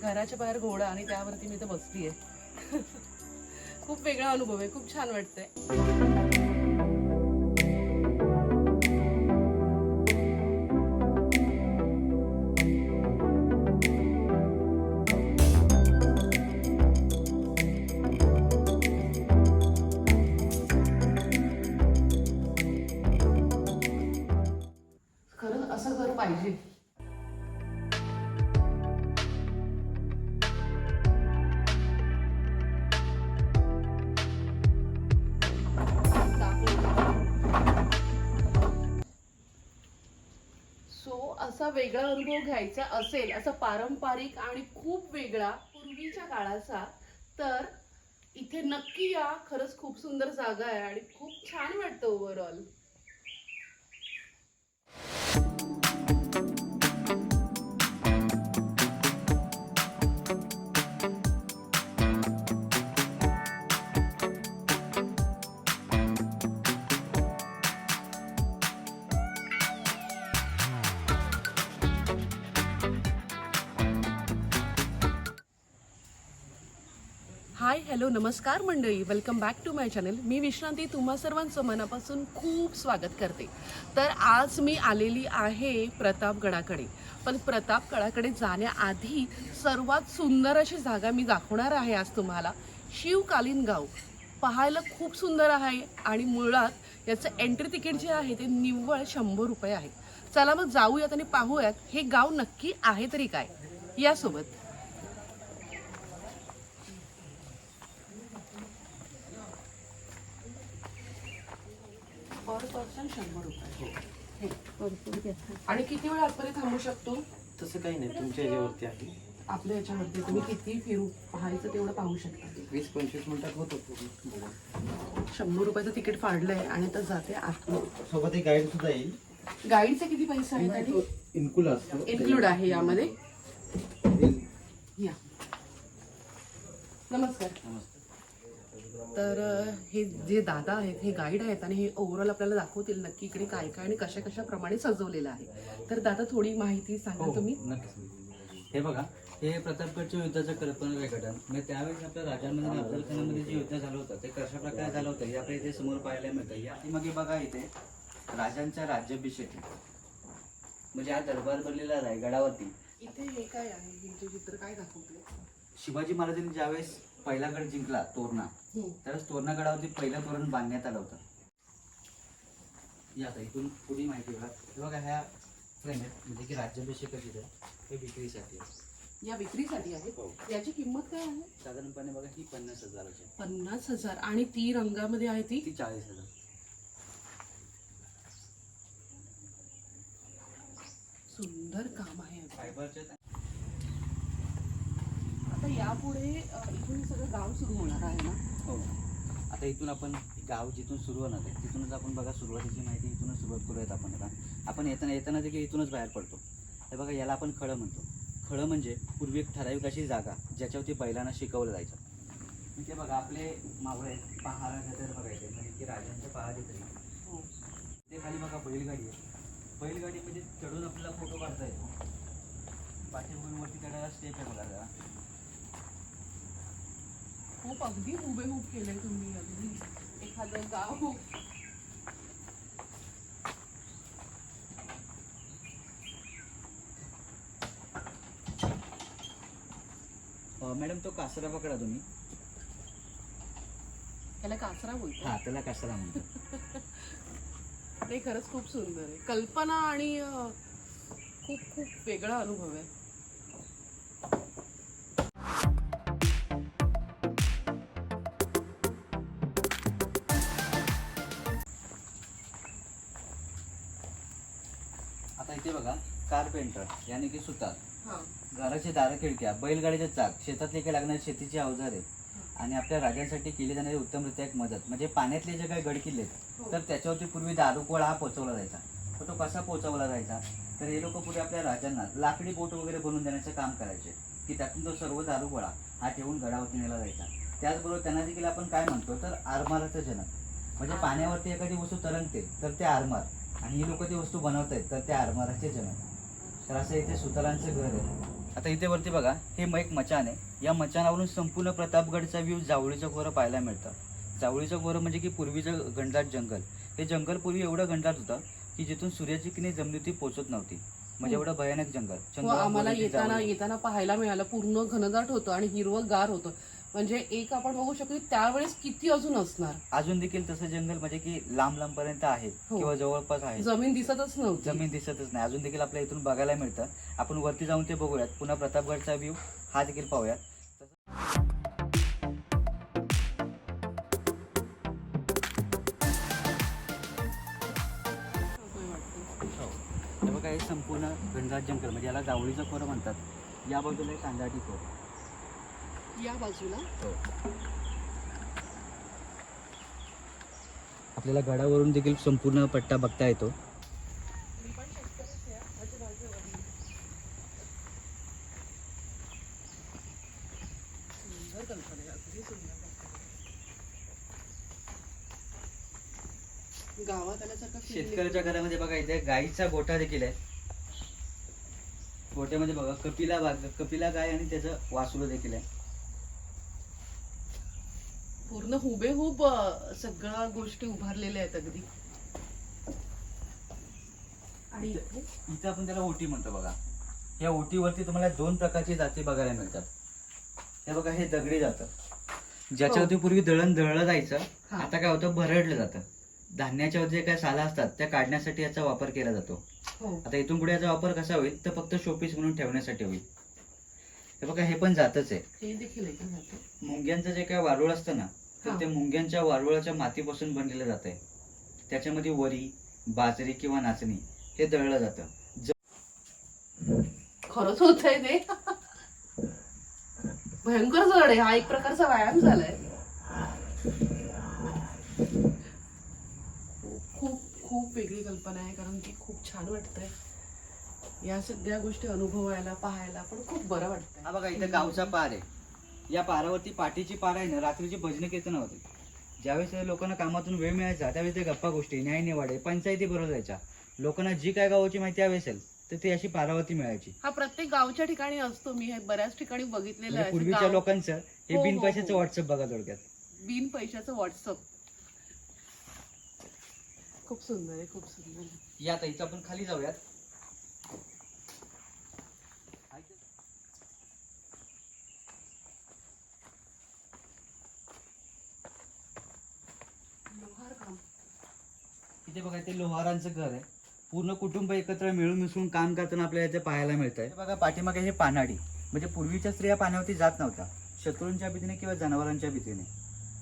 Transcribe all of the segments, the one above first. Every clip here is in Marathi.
घराच्या बाहेर घोडा आणि त्यावरती मी तर बसली आहे खूप वेगळा अनुभव आहे. खूप छान वाटतंय. असं पाहिजे. वेगळा अनुभव घ्यायचा असेल असा पारंपरिक आणि खूप वेगळा पूर्वीच्या काळाचा तर इथे नक्की या. खरंच खूप सुंदर जागा आहे आणि खूप छान वाटतं ओव्हरऑल हॅलो नमस्कार मंडळी. Welcome back to my channel मी विश्रांती तुम्हा सर्वांचं मनापासून खूप स्वागत करते. तर आज मी आलेली आहे प्रतापगडाकडे पण प्रतापगडाकडे जाण्याआधी सर्वात सुंदर अशी जागा मी दाखवणार आहे आज तुम्हाला. शिवकालीन गाव. पाहायला खूप सुंदर आहे आणि मुळात याचं एंट्री तिकीट जे आहे ते निव्वळ शंभर रुपये आहे. चला मग जाऊयात आणि पाहूयात. हे गाव नक्की आहे तरी काय? यासोबत. पर पर्सन शंभर रुपये. आणि किती वेळ आतपर्यंत थांबू शकतो? तसं काही नाही तुमच्या याच्यावरती आहे. आपल्या याच्यावरती. तुम्ही किती फिरू पाहायचं तेवढं पाहू शकता. वीस पंचवीस मिनिटात होतो पूर्ण. शंभर रुपयाचं तिकीट फाडलंय आणि तर जाते आतमध्ये. सोबत एक गाईड सुद्धा येईल. गाईडचे किती पैसे आहेत आणि इन्क्लूड असतो. इन्क्लूड आहे यामध्ये या नमस्कार नमस्ते तर हे जे दादा आहेत हे गाईड आहेत आणि हे ओव्हरऑल आपल्याला दाखवतील नक्की इकडे काय काय आणि कशा कशा प्रमाणे सजवलेलं आहे. तर दादा थोडी माहिती सांगा हो तुम्ही? नक्कीच हे बघा हे प्रतापगडच्या युद्धाचं कल्पना रेखाटन म्हणजे त्यावेळेस आपल्या राजांमध्ये आणि अफजलखानामध्ये जे युद्ध झालं होतं ते कशा प्रकारे झालं होतं हे आपल्या इथे समोर पाहायला मिळतं. या मग बघा इथे राजांचा राज्याभिषेक. म्हणजे हा दरबार बनलेला आहे गडावरती इथे हे काय आहे? हे जे चित्र काय दाखवते शिवाजी महाराजांनी ज्यावेळेस पहिला गड जिंकला तोरणा. त्यावेळेस तोरणा गडावरती पहिलं तोरण बांधण्यात आलं होतं. या आता इथून पुढे माहिती बघा. हे बघा ह्या फ्रेम म्हणजे की राज्याभिषेकाची इथे हे विक्रीसाठी आहे. या विक्रीसाठी आहे? हो. याची किंमत काय आहे? साधारणपणे बघा ही पन्नास हजाराची आहे. पन्नास हजार. आणि ती रंगामध्ये आहे ती? ती चाळीस हजार. सुंदर काम आहे. फायबरच्या यापुढे इथून सगळं गाव सुरू होणार आहे ना? हो. आता इथून आपण गाव जिथून सुरू होणार आहे तिथूनच आपण बघा सुरुवातीची माहिती इथूनच सुरुवात करूयात आपण आता. आपण येताना येताना देखील इथूनच बाहेर पडतो. हे बघा याला आपण खळं म्हणतो. खळं म्हणजे पूर्वी एक ठराविक अशी जागा ज्याच्यावरती बैलांना शिकवलं जायचं. इथे बघा आपले मावळे पहारा जर बघायचे म्हणजे की राजांच्या पहाडी तरी. हो. ते खाली बघा बैलगाडी आहे. बैलगाडी म्हणजे चढून आपल्याला फोटो काढता येतो. पाठीभूमीवरती चढायला स्टेप आहे बघा जरा. खूप अगदी हुबेहूब केलंय तुम्ही अगदी. एखादं गाव. मॅडम तो कासरा पकडा तुम्ही. त्याला कासरा बोलतो हा त्याला कासरा म्हणतो नाही खरंच खूप सुंदर आहे. कल्पना आणि खूप खूप वेगळा अनुभव आहे. इथे बघा कारपेंटर याने की सुतार. हा. घराचे दारं खिडक्या बैलगाडीचे चाक शेतातले काही लागणारे शेतीची अवजारे. आणि आपल्या राजांसाठी केली जाणारी उत्तमरित्या एक मदत. म्हणजे पाण्यातले जे काही गडकिल्ले आहेत, तर त्याच्यावरती पूर्वी दारुकोळा हा पोचवला जायचा. तर तो कसा पोचवला जायचा? तर हे लोक पुढे आपल्या राजांना लाकडी बोट वगैरे बनवून देण्याचं काम करायचे. की त्यातून तो सर्व दारुगोळा हा ठेवून गडावरती नेला जायचा. त्याचबरोबर त्यांना देखील आपण काय म्हणतो तर आरमाराचं जनक. म्हणजे पाण्यावरती एखादी वस्तू तरंगते तर ते आरमार. आणि ही लोक ती वस्तू बनवत आहेत तर ते आरमाराचे जनक तर असं इथे सुतारांचं घर आहे. आता इथे वरती बघा हे म- एक मचान आहे. या मचानावरून संपूर्ण प्रतापगडचा व्ह्यू जावळीचं खोरं पाहायला मिळतं. जावळीचं खोरं म्हणजे की पूर्वीचं घनदाट जंगल. हे जंगल पूर्वी एवढं घनदाट होतं की जिथून सूर्याची किरणे जमिनीवरती पोहोचत नव्हती. म्हणजे एवढं भयानक जंगल. चंद्रावर आम्हाला येताना. येताना पाहायला मिळालं. पूर्ण घनदाट होतं आणि हिरवं गार होतं. म्हणजे एक आपण बघू शकतो त्यावेळेस किती अजून असणार? अजून देखील तसं जंगल म्हणजे की लांब लांब पर्यंत आहे हो. किंवा जवळपास आहे. जमीन दिसतच नव्हती. जमीन दिसतच नाही. अजून देखील आपल्या इथून बघायला मिळतं. आपण वरती जाऊन ते बघूयात. पुन्हा प्रतापगडचा व्ह्यू हा देखील पाहूयात. हे बघा हे संपूर्ण घनदाट जंगल म्हणजे याला जावळीचं खोरं म्हणतात. या बाजूला एक कांदाटी खोर. या बाजूला. आपल्याला गडावरून देखील संपूर्ण पट्टा बघता येतो. शेतकऱ्याच्या घरामध्ये बघा इथे गाईचा गोठा देखील आहे. गोठ्यामध्ये बघा कपिला वाघ कपिला गाय आणि त्याचं वासुलं देखील आहे. पूर्ण हुबेहूब सगळ्या गोष्टी उभारलेल्या आहेत अगदी. आणि इथे आपण त्याला ओटी म्हणतो बघा. या ओटीवरती तुम्हाला दोन प्रकारची जाती बघायला मिळतात. हे बघा हे दगडी जातं. ज्याच्यावरती पूर्वी दळण दळलं जायचं हा. आता काय होतं भरडलं जातं. धान्याच्या जे काय साला असतात त्या काढण्यासाठी याचा वापर केला जातो. हो. आता इथून पुढे याचा वापर कसा होईल तर फक्त शोपीस म्हणून ठेवण्यासाठी होईल. हे बघा हे पण जातच आहे. हे? मुंग्यांचं जे काय वारुळ असतं ना तर हा. ते मुंग्यांच्या वारुळाच्या मातीपासून बनलेलं जात आहे त्याच्यामध्ये वरी बाजरी किंवा नाचणी हे दळलं जातं. खरंच होत आहे ते. भयंकर जड आहे. हा एक प्रकारचा व्यायाम झालाय. खूप खूप वेगळी कल्पना आहे कारण की खूप छान वाटतंय. या सगळ्या गोष्टी अनुभवायला पाहायला पण खूप बरं वाटतंय. हा बघा इथं गावचा पार आहे. या पारावरती पाठीची पार आहे ना रात्रीची भजनं कीर्तन होते. ज्यावेळेस लोकांना कामातून वेळ मिळायचा त्यावेळेस ते गप्पा गोष्टी न्याय निवाडे पंचायती बरोबर जायच्या. लोकांना जी काय गावाची माहिती हवी असेल तर ती अशी पारावरती मिळायची. हा प्रत्येक गावच्या ठिकाणी असतो मी हे बऱ्याच ठिकाणी बघितलेलं म्हणजे आहे. पूर्वीच्या गाव- लोकांचं हे हो, बिन हो, पैशाचं हो. व्हॉट्सअप बघा थोडक्यात. बिन पैशाचं व्हॉट्सअप खूप सुंदर आहे खूप सुंदर. आहे. या आता इथं आपण खाली जाऊयात लोहार काम इथे बघा ते लोहारांचं घर आहे. पूर्ण कुटुंब एकत्र मिळून मिसळून काम करताना आपल्याला इथे पाहायला मिळतंय. हे बघा पाठीमागे हे पानाडी. म्हणजे पूर्वीच्या स्त्रिया पाण्यावरती जात नव्हत्या. शत्रूंच्या भीतीने किंवा जनावरांच्या भीतीने.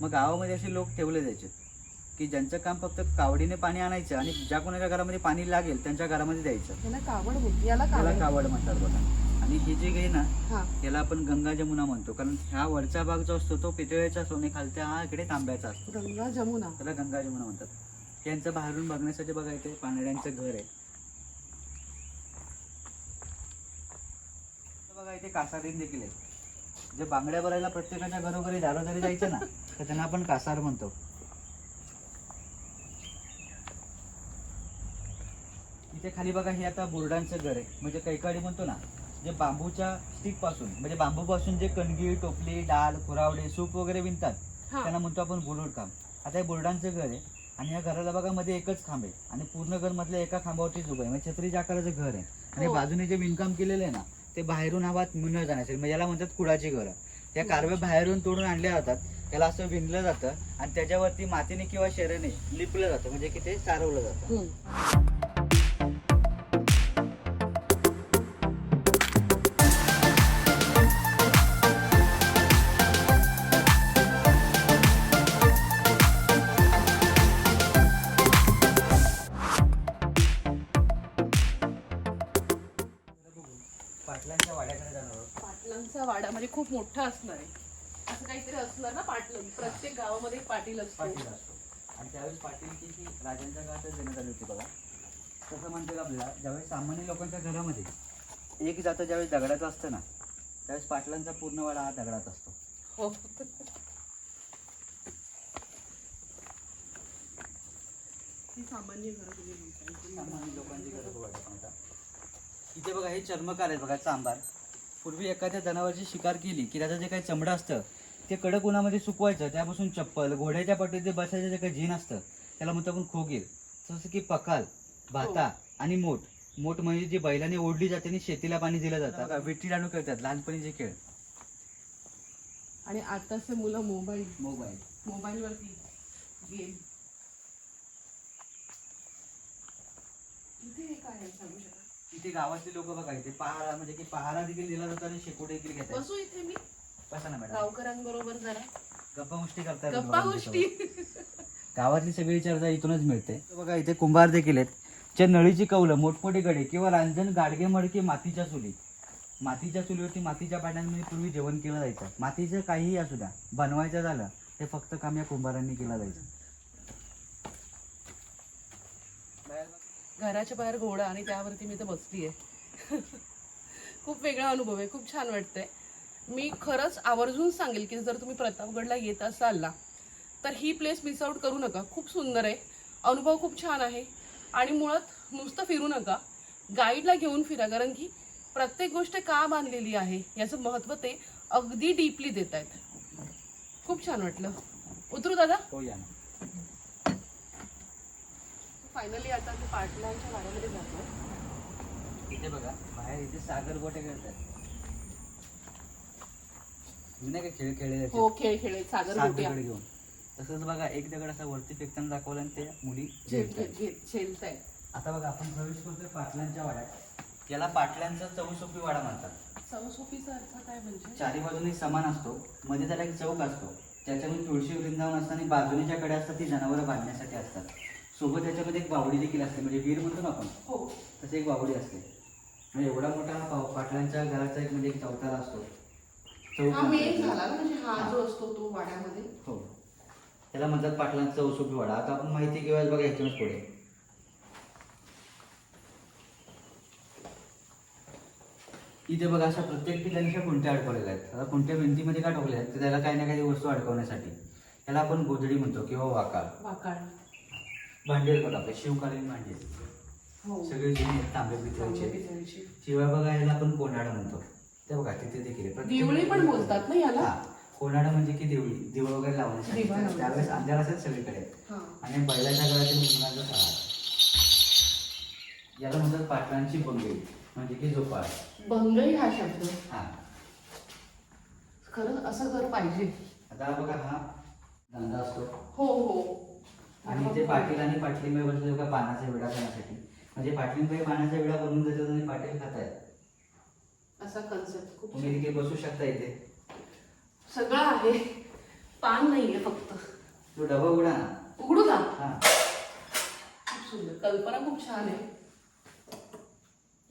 मग गावामध्ये असे लोक ठेवले जायचे की ज्यांचं काम फक्त कावडीने पाणी आणायचं आणि ज्या कोणाच्या घरामध्ये पाणी लागेल त्यांच्या घरामध्ये द्यायचं. याला कावड याला त्याला कावड. कावड म्हणतात बघा. आणि हे जे काही ना हा. याला आपण गंगा जमुना म्हणतो. कारण ह्या वरचा भाग जो असतो तो पितळेचा असतो आणि खालचा हा इकडे तांब्याचा असतो. गंगा जमुना. त्याला गंगा जमुना म्हणतात. यांचं बाहेरून बघण्यासाठी बघा इथे पानड्यांचं घर आहे. बघा इथे कासारीन देखील आहे जे बांगड्या भरायला प्रत्येकाच्या घरोघरी दारोदारी जायचं ना तर त्यांना आपण कासार म्हणतो. इथे खाली बघा हे आता बोर्डांचं घर आहे. म्हणजे कैकाडी म्हणतो ना जे बांबूच्या स्टिकपासून म्हणजे बांबू पासून जे कणगी टोपली डाल खुरावडे सूप वगैरे विणतात त्यांना म्हणतो आपण बुरुड काम आता हे बोर्डांचं घर आहे. आणि या घराला बघा मध्ये एकच खांब आहे. आणि पूर्ण घर मधल्या एका खांबावरतीच उभं आहे. म्हणजे छत्रीच्या आकाराचं घर आहे. आणि हो. बाजूने जे विणकाम केलेलं आहे ना ते बाहेरून हवा मिळून जाण्यासाठी म्हणजे याला म्हणतात कुडाची घर. या कारव्या बाहेरून तोडून आणल्या जातात. त्याला असं विणलं जातं. आणि त्याच्यावरती मातीने किंवा शेरेने लिपलं जातं. म्हणजे की ते सारवलं जातं. खूप मोठा असणार आहे. असं काहीतरी असणार ना पाटलं? प्रत्येक गावामध्ये एक पाटील असतो. पाटील असतो. आणि त्यावेळेस पाटील की ही राजांच्या काळातच देण्यात आली होती बघा तसं म्हणतात आपल्याला ज्यावेळेस सामान्य लोकांच्या घरामध्ये एक जातं ज्यावेळेस दगडाचं असतं ना त्यावेळेस पाटलांचा पूर्ण वाडा हा दगडात असतो. हो. सामान्य. सामान्य लोकांची घरं म्हणतात इथे बघा हे चर्मकार आहे बघा चांबार. पूर्वी एखाद्या जनावरची शिकार केली की त्याचं जे काही चमडं असतं ते कडक उन्हामध्ये सुकवायचं त्यापासून चप्पल घोड्याच्या पाठीत जे बसायचं जे काही झीन असतं त्याला म्हणतो आपण खोगीर जसं की पकाल भाता आणि मोठ. मोठ म्हणजे जी बैलाने ओढली जाते आणि शेतीला पाणी दिलं जातं. विट्टी डाणू खेळतात लहानपणीचे खेळ. आणि आताचे मुलं मोबाईल. मोबाईल. मोबाईलवरती गेम. इथे हे काय सांगू शकाल इथे गावातले लोक बघा इथे. पहारा म्हणजे की पहारा देखील दिला जातो आणि शेकोट देखील घेतात बसू इथे मी. बसा ना मॅडम. गावकऱ्यांबरोबर जरा. गप्पा गोष्टी करतात गप्पा गोष्टी. गावातली सगळी चर्चा इथूनच मिळते. बघा इथे कुंभार देखील आहेत. जे नळीची कौलं मोठमोठे गडे किंवा रांजण गाडगे मडके मातीच्या चुली. मातीच्या चुलीवरती मातीच्या भांड्यांमध्ये पूर्वी जेवण केलं जायचं. मातीचं काहीही असू द्या बनवायचं झालं ते फक्त काम या कुंभारांनी केलं जायचं. घराच्या बाहेर घोडा आणि त्यावरती मी तर बसली आहे खूप वेगळा अनुभव आहे. खूप छान वाटतंय. मी खरंच आवर्जून सांगेल की जर तुम्ही प्रतापगडला येत असाल ना तर ही प्लेस मिस आउट करू नका. खूप सुंदर आहे. अनुभव खूप छान आहे. आणि मुळात नुसतं फिरू नका. गाईडला घेऊन फिरा. कारण की प्रत्येक गोष्ट का बांधलेली आहे याचं महत्त्व ते अगदी डीपली देत आहेत खूप छान वाटलं. उतरू दादा. हो या ना. फायनली आता मी पाटलांच्या वाड्यामध्ये जातो इथे बघा बाहेर इथे सागर गोटे खेळतात. नाही का खेळ खेळले हो खेळ खेळ सागर दगड घेऊन. तसंच बघा एक दगड असा वरती फेकताना दाखवला आणि ते मुली झेल झेलतायत. झेलताय आता बघा आपण प्रवेश करतोय पाटलांच्या वाड्यात. याला पाटलांचा चौसोपी वाडा म्हणतात. चौसोपीचा अर्थ काय म्हणजे? चारी बाजूने समान असतो. मध्ये त्याला एक चौक असतो. त्याच्यामध्ये तुळशी वृंदावन असतं आणि बाजूने ज्या कडे असतात ती जनावरं बांधण्यासाठी असतात. सोबत त्याच्यामध्ये एक बावडी देखील असते म्हणजे वीर म्हणतो ना आपण? हो. तसे एक बावडी असते. म्हणजे एवढा मोठा हा पाटलांच्या घराचा एक म्हणजे एक चौतारा असतो. चौक हा मेन म्हणतात झाला ना म्हणजे हा. जो असतो तो वाड्यामध्ये. त्याला म्हणतात पाटलांचा चौसोपी वाडा. आता आपण माहिती घेऊया बघा ह्याच्यानंच पुढे. इथे बघा अशा प्रत्येक ठिकाणी अशा कुंट्या अडकवलेल्या आहेत. आता कुंट्या भिंतीमध्ये का ठोकल्या आहेत? तर त्याला काही ना काही वस्तू अडकवण्यासाठी. त्याला आपण गोधडी म्हणतो किंवा वाकाळ. वाकाळ. भांडी आहेत बघा आपले शिवकालीन भांडी आहेत. हो. सगळे जुने आहेत, तांबे तांबे पितळेचे. पितळेची. शिवाय बघा याला आपण कोंडाडा म्हणतो. ते बघा तिथे देखील आहे. प्रत्येक- दिवळी पण बोलतात ना याला? हा. कोंडाडा म्हणजे की देवळी? दिवळ वगैरे लावण्यासाठी दिवा लावण्यासाठी. त्यावेळेस अंधार असेल सगळीकडे. हा. आणि बैलाच्या गळ्यातील मुलांचा सहारा याला म्हणतात पाटलांची बंगळी. म्हणजे की झोपाळ. बंगई हा शब्द. हा. खरंच असं घर पाहिजे. आता बघा हा धंदा असतो. हो हो. आणि ते पाटील आणि पाटलीबाई बसले बघा पानाचा विडा करण्यासाठी म्हणजे पाटलीबाई पानाचा विडा बनवून देतात आणि पाटील खात आहेत असा कन्सेप्ट खूप तुम्ही तिथे बसू शकता इथे. सगळं आहे. पान नाहीये फक्त. तो डबा उघडा ना. उघडू का? हा. खूप सुंदर. कल्पना खूप छान आहे.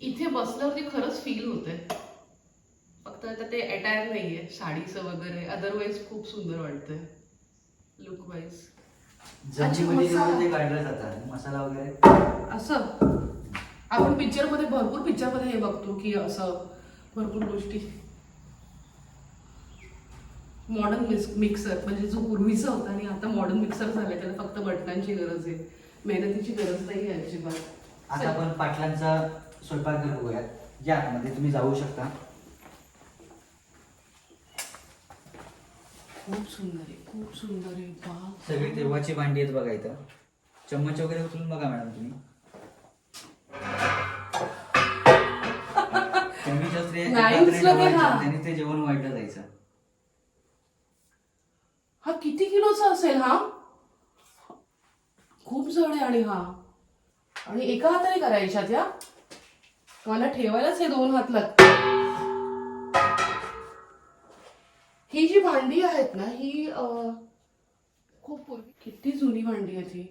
इथे बसल्यावरती खरंच फील होतंय. फक्त आता ते अटायर नाहीये. साडीचं वगैरे. अदरवाईज खूप सुंदर वाटतंय. लुक वाईज जमिनीमध्ये मसाला. ते काढलं जातं आणि मसाला वगैरे. असं? आपण पिक्चरमध्ये भरपूर पिक्चरमध्ये हे बघतो की असं भरपूर गोष्टी. मॉडर्न मिक्सर म्हणजे जो पूर्वीचा होता आणि आता मॉडर्न मिक्सर झालाय त्याला फक्त बटनांची गरज आहे. मेहनतीची गरज नाही आहे अजिबात. आता आपण पाटलांचा स्वयंपाकघर बघूयात. या मध्ये तुम्ही जाऊ शकता. खूप सुंदर आहे खूप सुंदर आहे वा सगळी तेव्हाची भांडी आहेत बघा इथं. चम्मच वगैरे उचलून बघा मॅडम तुम्ही. नाही उचलत आहे हा. त्यांनी ते जेवण वाईटलं जायचं. हा किती किलोचा असेल हा? खूप जड आहे आणि हा. आणि एका हाताने करायच्या त्या मला ठेवायलाच हे दोन हात लागतात. भांडी आहेत ना ही खूप किती जुनी भांडी आहेत ही.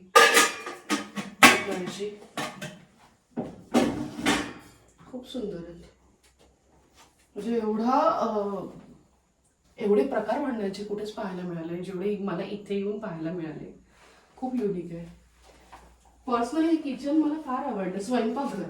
खूप सुंदर आहेत. म्हणजे एवढा एवढे प्रकार मांडण्याचे कुठेच पाहायला मिळाले जेवढे मला इथे येऊन पाहायला मिळाले. खूप युनिक आहे. पर्सनली किचन मला फार आवडलं स्वयंपाकघर.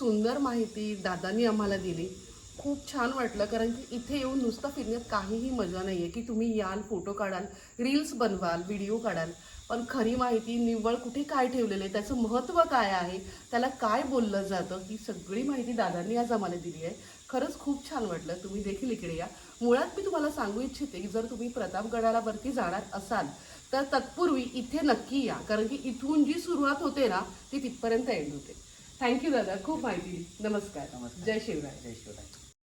सुंदर माहिती दादांनी आम्हाला दिली. खूप छान वाटलं कारण की इथे येऊन नुसतं फिरण्यात काहीही मजा नाही आहे की तुम्ही याल फोटो काढाल रील्स बनवाल व्हिडिओ काढाल. पण खरी माहिती निव्वळ कुठे काय ठेवलेलं आहे त्याचं महत्त्व काय आहे त्याला काय बोललं जातं ही सगळी माहिती दादांनी आज आम्हाला दिली आहे. खरंच खूप छान वाटलं तुम्ही देखील इकडे या. मुळात मी तुम्हाला सांगू इच्छिते की जर तुम्ही प्रतापगडाला वरती जाणार असाल तर तत्पूर्वी इथे नक्की या कारण की इथून जी सुरुवात होते ना ती तिथपर्यंत एंड होते. थँक्यू दादा खूप माहिती. नमस्कार नमस्कार. जय शिवराय जय शिवराय